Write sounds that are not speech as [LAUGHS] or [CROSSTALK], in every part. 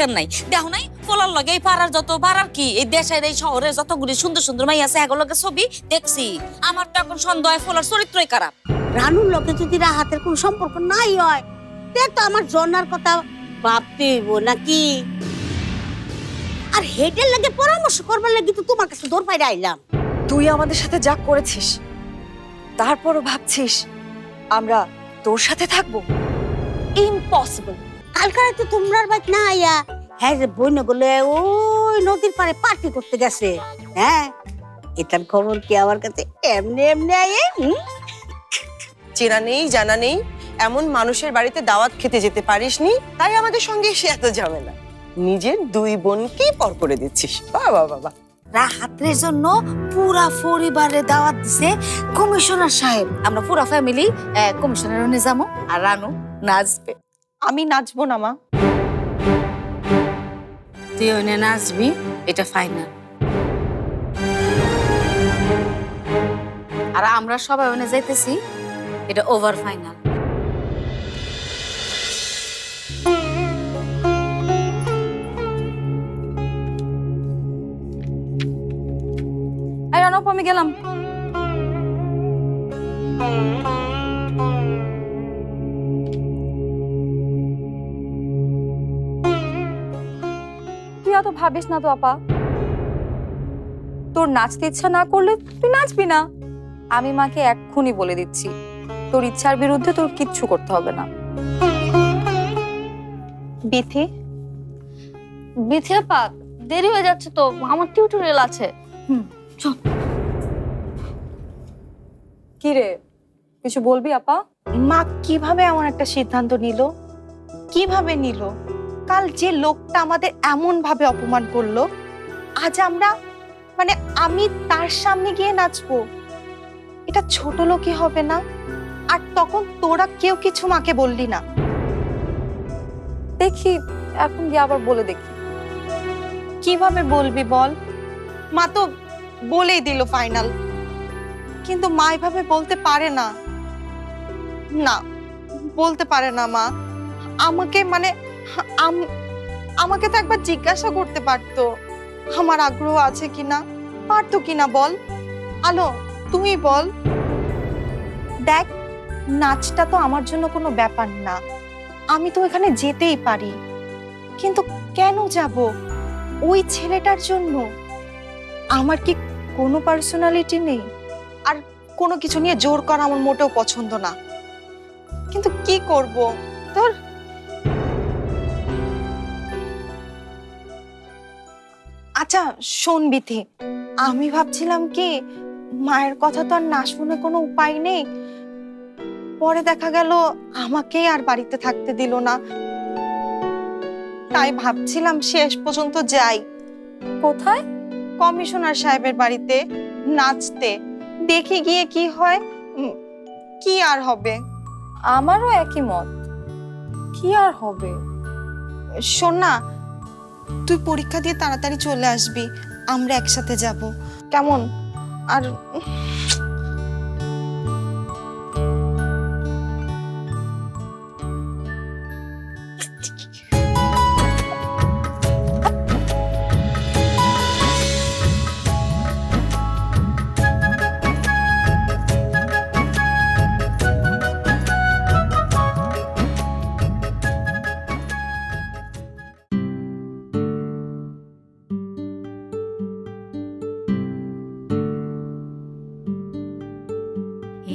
দরকার নাই। দেখো নাই ফলার লগে এই পাড়ার যত পাড়ার কি এই দেশের এই শহরে যতগুলি সুন্দর সুন্দর মাই আছে এগুলো লগে ছবি দেখছি। আমার তো এখন সন্দেহ ফলার চরিত্রই খারাপ। রানুর লগে যদি রাহাতের কোনো সম্পর্ক নাই হয় তে তো আমার জন্নার কথা ভাবতে হইব নাকি? আর হেডের লাগে পরামর্শ করবার লাগি তো তোমার কাছে দৌড় পাইরে আইলাম। তুই আমাদের সাথে যা করেছিস তারপরও ভাবছিস আমরা তোর সাথে থাকব? ইম্পসিবল কালকে তো তোমরার বাইক না আইয়া হ্যাঁ যে বই না গলে ওই নদীর পাড়ে পার্টি করতে গেছে। হ্যাঁ এটার খবর কি আমার কাছে এমনি এমনি আইয়ে হুম? চেনা নেই জানা নেই। এমন মানুষের বাড়িতে দাওয়াত খেতে যেতে পারিসনি তাই আমাদের সঙ্গে এসে এত ঝামেলা। নিজের দুই বোনকেই পর করে দিচ্ছিস। বাবা বাবা রাহাতের জন্য পুরা পরিবারে দাওয়াত দিছে কমিশনার সাহেব। আমরা পুরা ফ্যামিলি কমিশনার যাব আর রানু নাচবে। আমি নাচবো না মা। তুই ওনে নাচবি এটা ফাইনাল আর আমরা সবাই ওনে যাইতেছি, এটা ওভার ফাইনাল আমি গেলাম। তুই এত ভাবিস না তো আপা। তোর নাচতে ইচ্ছা না করলে তুই নাচবি না। আমি মাকে এক্ষুনি বলে দিচ্ছি তোর ইচ্ছার বিরুদ্ধে তোর কিচ্ছু করতে হবে না। বিথি? বিথিয়া পাক দেরি হয়ে যাচ্ছে তো আমার টিউটোরিয়াল আছে। কি রে কিছু বলবি আপা? মা কীভাবে এমন একটা সিদ্ধান্ত নিল? কীভাবে নিল? কাল যে লোকটা আমাদের এমন ভাবে অপমান করল আজ আমরা মানে আমি তার সামনে গিয়ে নাচবো। এটা ছোট লোকই হবে না আর তখন তোরা কেউ কিছু মাকে বললি না। দেখি এখন গিয়ে আবার বলে দেখি। কীভাবে বলবি বল? মা তো বলেই দিল ফাইনাল। কিন্তু মা এভাবে বলতে পারে না। না বলতে পারে না মা। আমাকে মানে আমাকে তো একবার জিজ্ঞাসা করতে পারতো, আমার আগ্রহ আছে কিনা, পারতো কিনা বল? আলো, তুই বল। দেখ, নাচটা তো আমার জন্য কোনো ব্যাপার না, আমি তো এখানে যেতেই পারি, কিন্তু কেন যাব? ওই ছেলেটার জন্য আমার কি কোনো পার্সোনালিটি নেই? আর কোনো কিছু নিয়ে জোর করা আমার মোটেও পছন্দ না। কিন্তু কি করব? তোর আচ্ছা শোন বিথি আমি ভাবছিলাম কি মায়ের কথা তো আর না শুনে কোনো উপায় নেই। পরে দেখা গেল আমাকেই আর বাড়িতে থাকতে দিল না। তাই ভাবছিলাম শেষ পর্যন্ত যাই। কোথায়? কমিশনার সাহেবের বাড়িতে নাচতে। দেখে গিয়ে কি হয় কি আর হবে? আমারও একই মত। কি আর হবে? শোন না তুই পরীক্ষা দিয়ে তাড়াতাড়ি চলে আসবি আমরা একসাথে যাব। কেমন? আর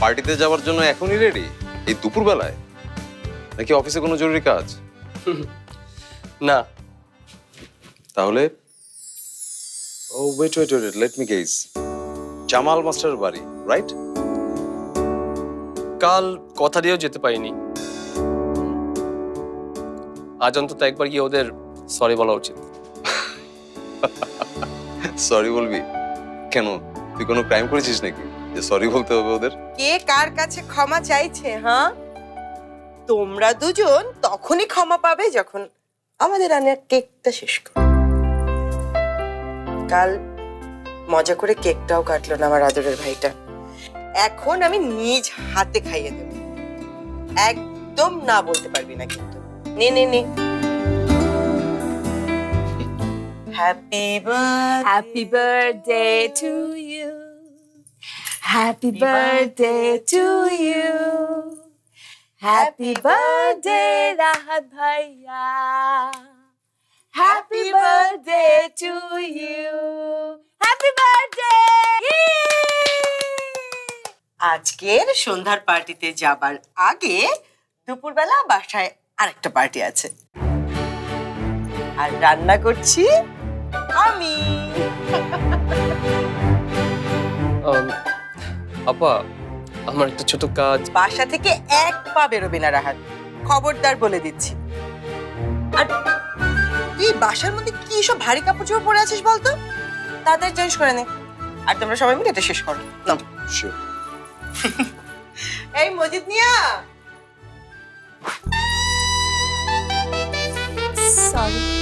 পার্টিতে যাওয়ার জন্য এখনই রেডি এই দুপুরবেলায়? নাকি অফিসে কোনো জরুরি কাজ? [LAUGHS] না। তাহলে? ও wait wait wait let me guess Jamal master বাড়ি রাইট কাল কথা দিয়েও যেতে পারিনি। আজ অন্তত একবার গিয়ে ওদের সরি বলা উচিত। [LAUGHS] সরি বলবি? কেন? তুই কোনো ক্রাইম করেছিস নাকি? যে সরি বলতে হবে ওদের। কে কার কাছে ক্ষমা চাইছে হ্যাঁ? তোমরা দুজন তখনই ক্ষমা পাবে যখন আমাদের রান্নার কেকটা শেষ করো কাল মজা করে কেকটাও কাটলো না আমার আদরের ভাইটা। এখন আমি নিজ হাতে খাইয়ে দেব। একদম না বলতে পারবি না কিন্তু। নে নে নে। Happy birthday happy birthday to you happy birthday to you happy birthday Rahat ভাইয়া happy birthday to you happy birthday আজকের সন্ধ্যার পার্টিতে যাবার আগে দুপুরবেলা বাসায় আরেকটা পার্টি আছে। আর রান্না করছি আমি। আম, [LAUGHS] আপা আমার একটা ছোট কাজ। বাসা থেকে এক পা বেরোবে না রাহাত। খবরদার বলে দিচ্ছি। আর তুই বাসার মধ্যে কি সব ভারী কাপড় চোপড় পরে আছিস বলতো? তাদের চেঞ্জ করে নে। আর তোমরা সবাই মিলে এটা শেষ করো। না. এই মজিদ নিয়া ধ্যাৎ,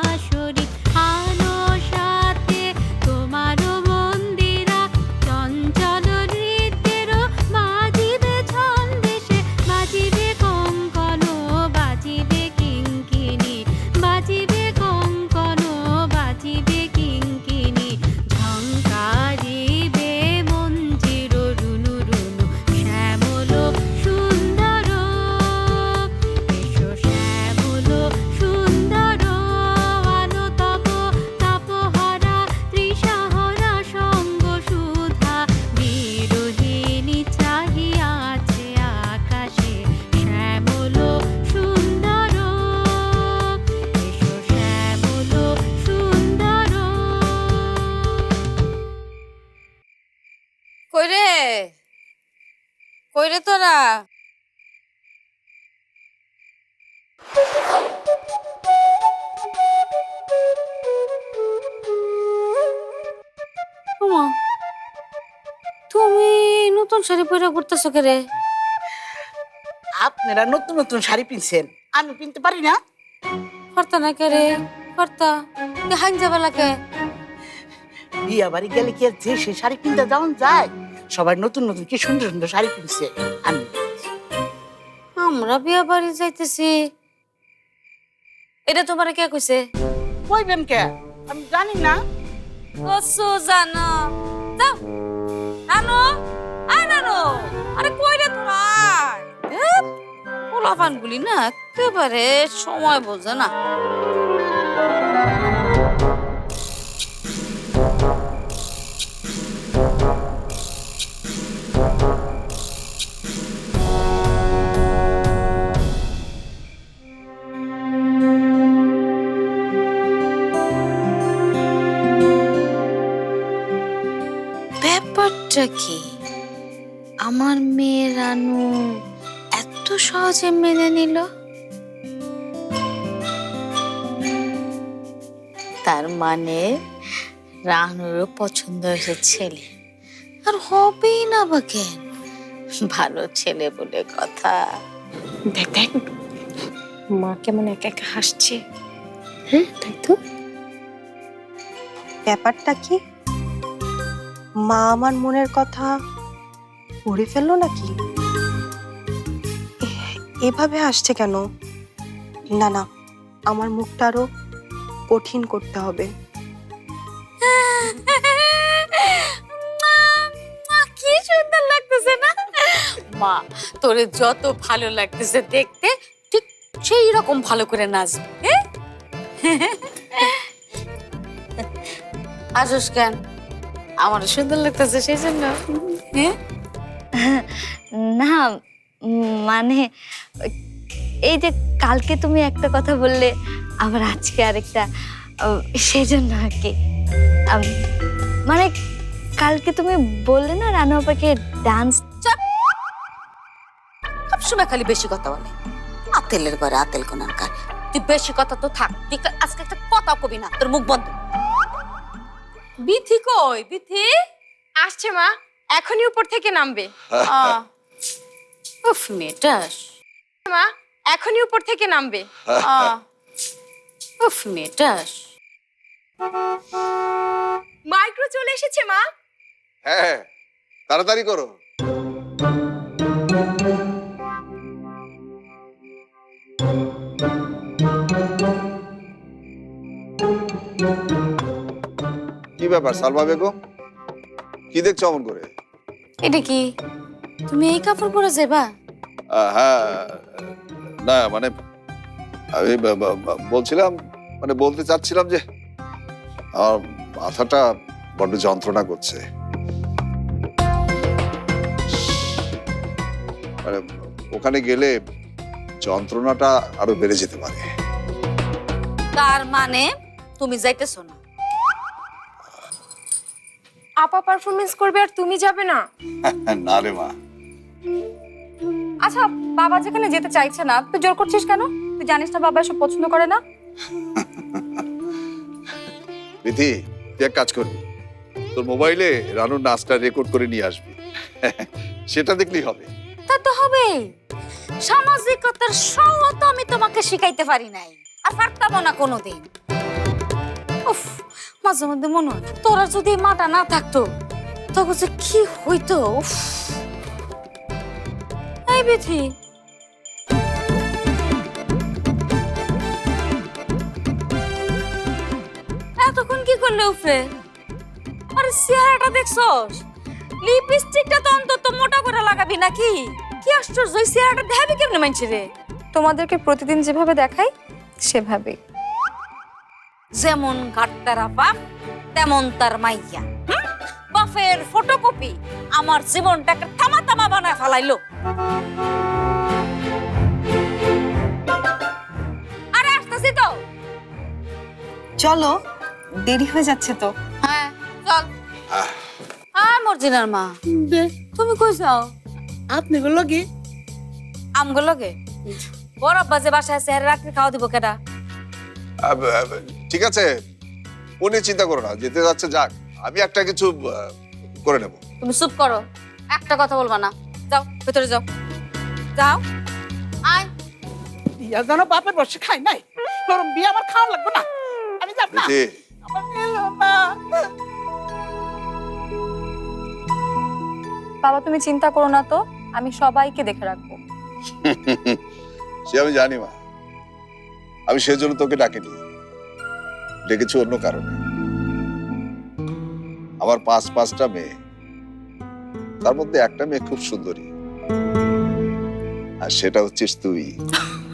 কইরে? কইরে তোরা? তুমি নতুন শাড়ি পরে ঘুরতেছো কে রে আপনারা নতুন নতুন শাড়ি পিনছেন আমি পিনতে পারি না। করতা না কে রে করতা হাইন যাবালাকে বিয়া বাড়ি গেলে কি আর যে সে শাড়ি কিনতে যেমন যায়? সবাই নতুন নতুন কি সুন্দর সুন্দর শাড়ি কিনছে। আমি। আমরা বিয়া বাড়ি যাইতেছি। এটা তোমার কে কইছে? কইবেন কে? আমি জানি না। কসু জানো যাও। নানু আয় নানু। আরে কই রে তোরা পোলাপান গুলি না একেবারে সময় বোঝে না। ব্যাপারটা কি? আমার মেয়ে রানু এত সহজে মেনে নিল? তার মানে রানুরও পছন্দ হয়েছে ছেলে। আর হবেই না বা কেন? ভালো ছেলে বলে কথা। দেখ দেখ। মা কেমন একা একা হাসছে। হ্যাঁ তাই তো। ব্যাপারটা কি? মা আমার মনের কথা পড়ে ফেলল নাকি? এভাবে আসছে কেন? না না, আমার মুখটা আরও কঠিন করতে হবে। কি সুন্দর লাগতেছে না? মা, তোরে যত ভালো লাগতেছে দেখতে, ঠিক সেই রকম ভালো করে নাচবে হ্যাঁ? আসুস কেন? আমার সুন্দর লাগতেছে সেই জন্য হ্যাঁ? না মানে এই যে কালকে তুমি একটা কথা বললে আবার আজকে আরেকটা সেই জন্য আর কি। মানে কালকে তুমি বললে না রানু আপাকে ডান্স সবসময় খালি বেশি কথা বলে। আতেলের ঘরে আতেল কোনার কার? তুই বেশি কথা তো থাক তুই আজকে একটা কথা কবি না তোর মুখ বন্ধ। বিথি কই? বিথি? আসছে মা এখনই উপর থেকে নামবে। উফ মেটাস মা এখনই উপর থেকে নামবে। উফ মেটাস মাইক্রো চলে এসেছে মা। হ্যাঁ তাড়াতাড়ি করো। ব্যাপার সালমা বেগম? কি দেখছ অমন করে? এটা কি? তুমি এই কাপড় পরে যাবা হ্যাঁ না মানে আমি বলছিলাম মানে বলতে চাচ্ছিলাম যে আমার মাথাটা বড্ড যন্ত্রণা করছে। মানে ওখানে গেলে যন্ত্রণাটা আরও বেড়ে যেতে পারে। তার মানে তুমি যাইতেছো না? আপা পারফরমেন্স করবে আর তুমি যাবে না? [LAUGHS] না রে মা। আচ্ছা বাবা যেখানে যেতে চাইছে না তুই জোর করছিস কেন? তুই জানিস না বাবা এসব পছন্দ করে না? [LAUGHS] বিধি তুই এক কাজ করবি। তোর মোবাইলে রানুর নাচটা রেকর্ড করে নিয়ে আসবি। [LAUGHS] সেটা দেখলেই হবে। তা তো হবে। সামাজিকতার সহ তো আমি তোমাকে শিখাইতে পারি নাই। আর পারতামও না কোনোদিন। উফ, মাঝে মধ্যে মনে হয় তোরা যদি মাটা না থাকতো, তখন যে কি হইতো, উফ। এই বিথি। এতক্ষণ কি করলে উফরে? আরে চেহারাটা দেখছস? লিপস্টিকটা তো অন্তত মোটা করে লাগাবি নাকি? কি আশ্চর্য চেহারাটা দেখাবি কেমনে মানছি রে? তোমাদেরকে প্রতিদিন যেভাবে দেখাই, সেভাবেই। যেমন ঘাটতারা বাপ তেমন তার মাইয়া? বাপের ফটোকপি আমার জীবনটাকে তামা তামা বানায় ফেলাইলো। আরে আসতেছি তো। চলো দেরি হয়ে যাচ্ছে তো। হ্যাঁ চল। হ্যাঁ মর্জিনার মা। তুমি কই যাও? আপনি বলল কি আমগুলো লগে বড় আব্বা যে বাসায় আছে রাত্রি খাওয়া দিব কেডা? আব, ঠিক আছে? ও নিয়ে চিন্তা করো না যেতে যাচ্ছে যাক আমি একটা কিছু করে নেব। তুমি চুপ করো একটা কথা বলবা না। যাও ভেতরে যাও। যাও। আয়। বিয়া যেন বাপের বসে খাই নাই তোর বিয়ে আমার খাওয়া লাগবে না। আমি যাব না। বাবা তুমি চিন্তা করো না তো আমি সবাইকে দেখে রাখব। সে আমি জানি মা। আমি সেজন্য তোকে ডাকিনি। ডেকেছি অন্য কারণে। আমার পাঁচ পাঁচটা মেয়ে। তার মধ্যে একটা মেয়ে খুব সুন্দরী। আর সেটা হচ্ছিস তুই।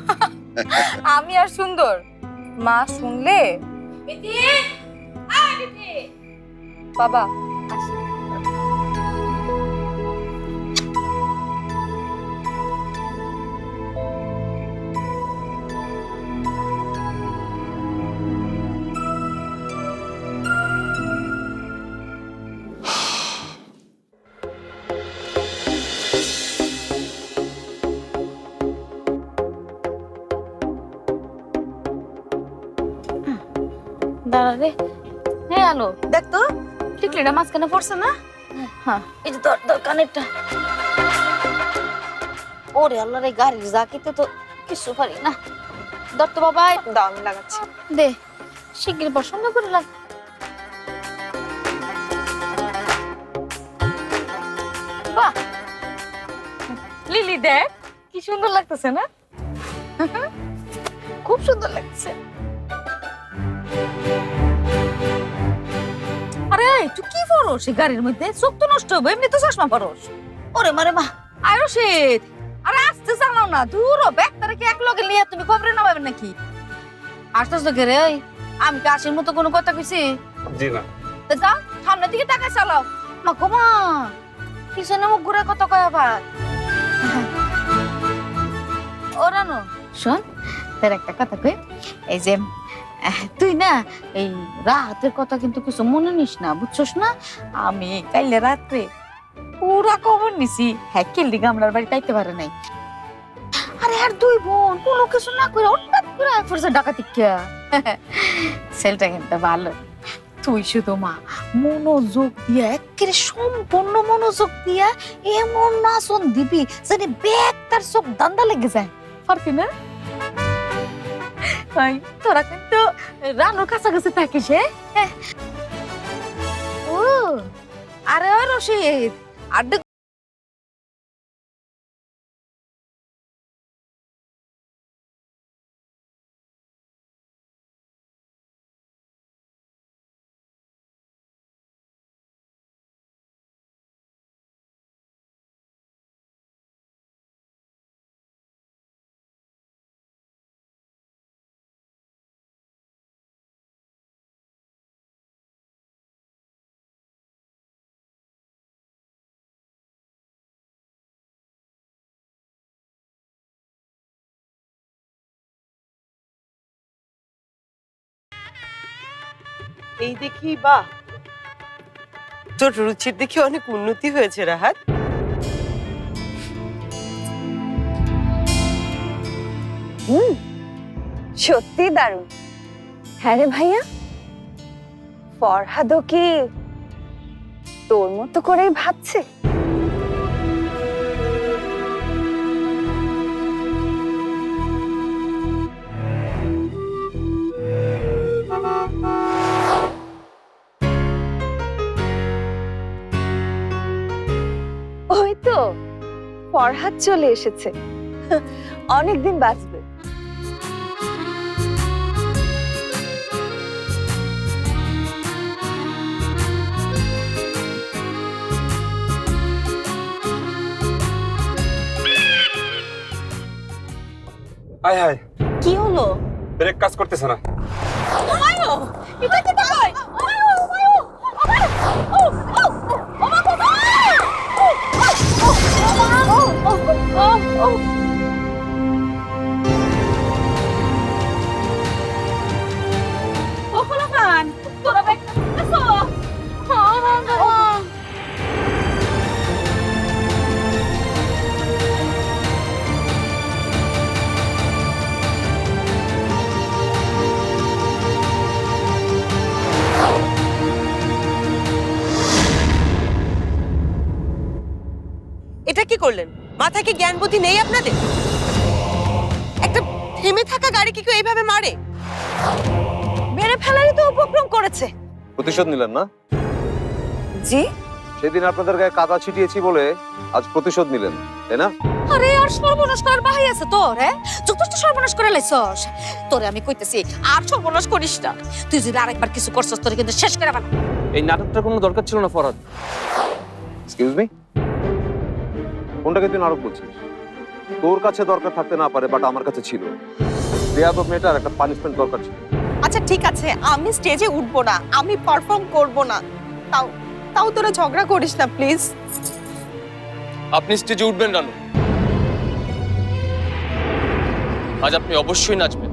[LAUGHS] আমি আর সুন্দর। মা শুনলে? বাবা। রে হ্যাঁ আলো দেখ তো। টিকলিটা মাঝখানে পড়ছে না? হ্যাঁ এই যে ধর ধর কানেরটা। ওরে আল্লাহ রে গাড়ির জাকিতে তো কিছু পারি না। ধর তো বাবা দাও আমি লাগাচ্ছি। দে শিগগির পছন্দ করে লাগ। বাহ! লিলি দেখ কি সুন্দর লাগতেছে না? খুব সুন্দর লাগছে। আরে তুই কি পরস এই গাড়ির মধ্যে? চোখ তো নষ্ট হবে এমনি তো চশমা পরস। ওরে মারে মা। আয় রশিদ। আরে আসতে জানাও না দূর ব্যাগটারে কি এক লগে নিয়ে তুমি খবরে নামাবে নাকি? আসতেছ তো রে আমি কি আসির মতো কোনো কথা কইছি? জি না। তো যাও সামনের দিকে টাকা চালাও। মা গো মা পিছনে মুখ ঘুরে কত কয় আবার? ওরা নো শোন তোর একটা কথা কই? এই যে তুই না, এই রাতের কথা কিন্তু কিছু মনে নিস না, বুঝছস না? আমি কাইলে রাত্রে পুরা খবর নিছি হ্যাঁ কেলি গামলার বাড়ি তাইতে পারে নাই। আরে আর দুই বোন, কোনো কিছু না করে হঠাৎ করে আয় পড়ছে ডাকাতি কে ছেলেটা কিন্তু ভালো। তুই শুধু মা, মনোযোগ দিয়া, একেবারে সম্পূর্ণ মনোযোগ দিয়া এমন নাচন দিবি যেন ব্যাগ তার চোখ দান্দা লেগে যায়। পারবি না? তোরা কিন্তু রানুর কাছাকাছি থাকিস হ্যাঁ। ও আরে রশিদ আড্ডা এই দেখি বা তোর রুচির দেখি অনেক উন্নতি হয়েছে, রাহাত। সত্যি দারুণ। হ্যাঁ রে ভাইয়া, ফরহাদও কি তোর মতো করেই ভাবছে? ফরহাদ চলে এসেছে। অনেকদিন বাঁচবে। হায় হায় কি হলো? ব্রেক কাজ করতেছে না। কি জ্ঞান বুদ্ধি নেই আপনাদের? একটা থেমে থাকা গাড়ি কি কেউ এইভাবে মারে? মেরে ফেলারই তো উপক্রম করেছে। প্রতিশোধ নিলেন না? জি? সেদিন আপনাদের গায়ে কাদা ছিটিয়েছি বলে আজ প্রতিশোধ নিলেন তাই না? আরে আর সর্বনাশ করার বাহাই আছে তোর হ্যাঁ? যথেষ্ট সর্বনাশ করে লাইছস। তোরে আমি কইতেছি আর সর্বনাশ করিস না। তুই যদি আরেকবার কিছু করছস তোরে কিন্তু শেষ করে ফেলা এই নাটকটার কোনো দরকার ছিল না ফরহাদ। এক্সকিউজ মি কোনটাকে তুই নাটক বলছিস তোর কাছে দরকার থাকতে না পারে বাট আমার কাছে ছিল। বেয়াদব মেয়েটার একটা পানিশমেন্ট দরকার ছিল। আচ্ছা ঠিক আছে আমি স্টেজে উঠবো না আমি পারফর্ম করব না। তাও তাও তোরা ঝগড়া করিস না প্লিজ আপনি স্টেজে উঠবেন রানু আজ আপনি অবশ্যই নাচবেন।